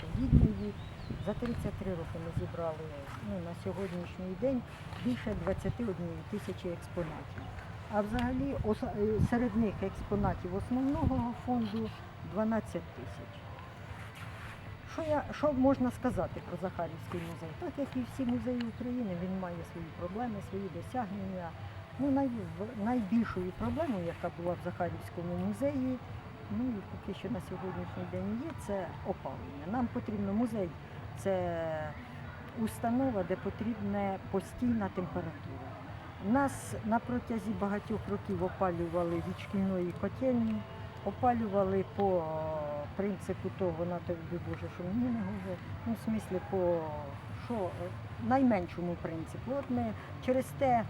солідний. За 33 роки ми зібрали ну, на сьогоднішній день більше 21 тисячі експонатів. А взагалі е, серед них експонатів основного фонду 12 тисяч. Що, я, що можна сказати про Захарівський музей? Так як і всі музеї України, він має свої проблеми, свої досягнення. Ну, най, найбільшою проблемою, яка була в Захарівському музеї, ну і поки що на сьогоднішній день є, це опалення. Нам потрібно музей, це установа, де потрібна постійна температура. Нас на протязі багатьох років опалювали від шкільної котельні, опалювали по принципу того, на тобі Боже, що мені не говорить, ну, в смислі по що, найменшому принципу. От ми через те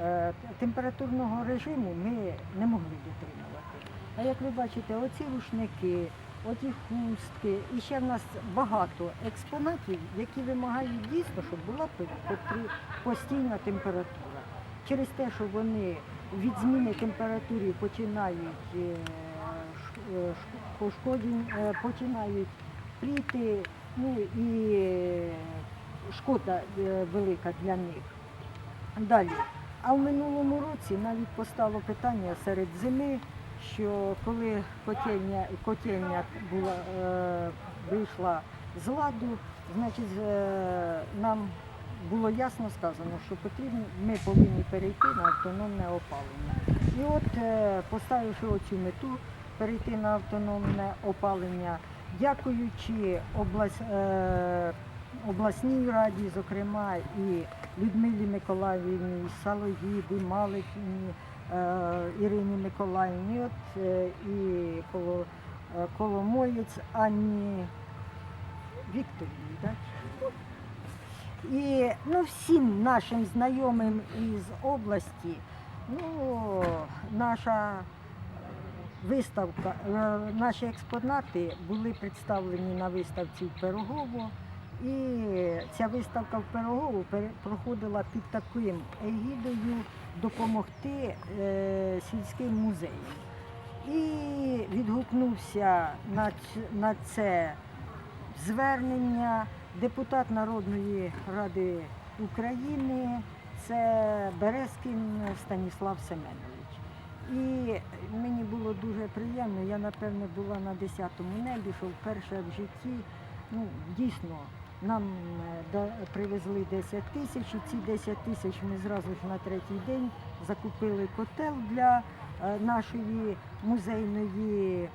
е, температурного режиму ми не могли дотримувати. А як ви бачите, оці рушники, оті хустки, і ще в нас багато експонатів, які вимагають дійсно, щоб була постійна температура. Через те, що вони від зміни температури починають е, е, е, починають пліти, ну і шкода велика для них. Далі. А в минулому році навіть постало питання серед зими, що коли котельня, котельня була, е, вийшла з ладу, значить е, нам було ясно сказано, що потрібно, ми повинні перейти на автономне опалення. І от, е, поставивши оцю мету, перейти на автономне опалення, дякуючи область, е, обласній раді, зокрема, і Людмилі Миколаївні, Салогіді, Маликіні, е, Ірині Миколаївні, е, і коло, е, Коломоєць Анні Вікторівні. Так? І ну, всім нашим знайомим із області, ну, наша виставка, е, наші експонати були представлені на виставці в Пирогово. І ця виставка в Пирогово пере- проходила під таким егідою допомогти е, сільським музеям. І відгукнувся на, це звернення депутат Народної Ради України, це Березкін Станіслав Семенович. І мені було дуже приємно, я напевне була на 10-му небі, що вперше в житті, ну, дійсно, нам е, привезли 10 тисяч, і ці 10 тисяч ми зразу ж на третій день закупили котел для е, нашої музейної,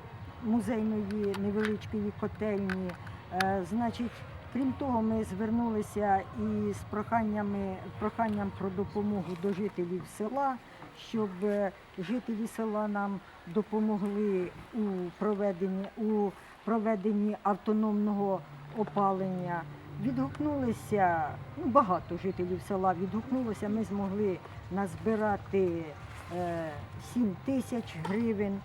музейної невеличкої котельні. Е, Значить, крім того, ми звернулися із проханнями, проханням про допомогу до жителів села, щоб жителі села нам допомогли у проведенні, у проведенні автономного опалення. Відгукнулися, ну багато жителів села відгукнулося, ми змогли назбирати е, 7 тисяч гривень.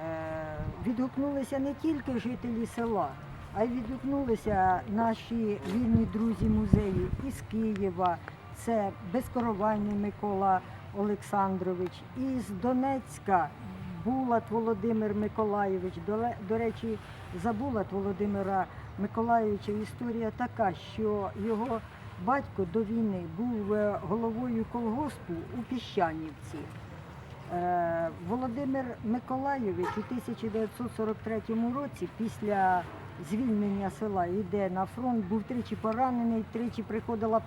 Е, відгукнулися не тільки жителі села, а й відгукнулися наші вільні друзі музею із Києва. Це безкоровайний Микола Олександрович, із Донецька Булат Володимир Миколайович. До, до речі, за Булат Володимира Миколайовича історія така, що його батько до війни був е, головою колгоспу у Піщанівці. Е, Володимир Миколайович у 1943 році після звільнення села йде на фронт, був тричі поранений, тричі приходила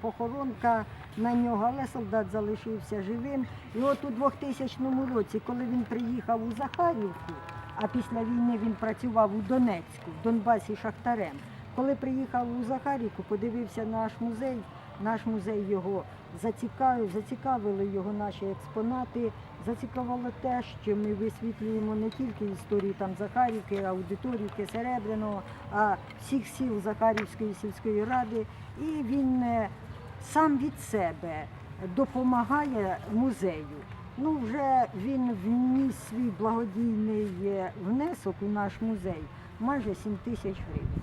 похоронка на нього, але солдат залишився живим. І от у 2000 році, коли він приїхав у Захарівку, а після війни він працював у Донецьку, в Донбасі шахтарем. Коли приїхав у Захарівку, подивився наш музей, наш музей його зацікавив, зацікавили його наші експонати. Зацікавило те, що ми висвітлюємо не тільки історію там Захарівки, Аудиторівки, Серебряного, а всіх сіл Захарівської сільської ради. І він е, сам від себе допомагає музею. Ну, вже він вніс свій благодійний е, внесок у наш музей майже 7 тисяч гривень.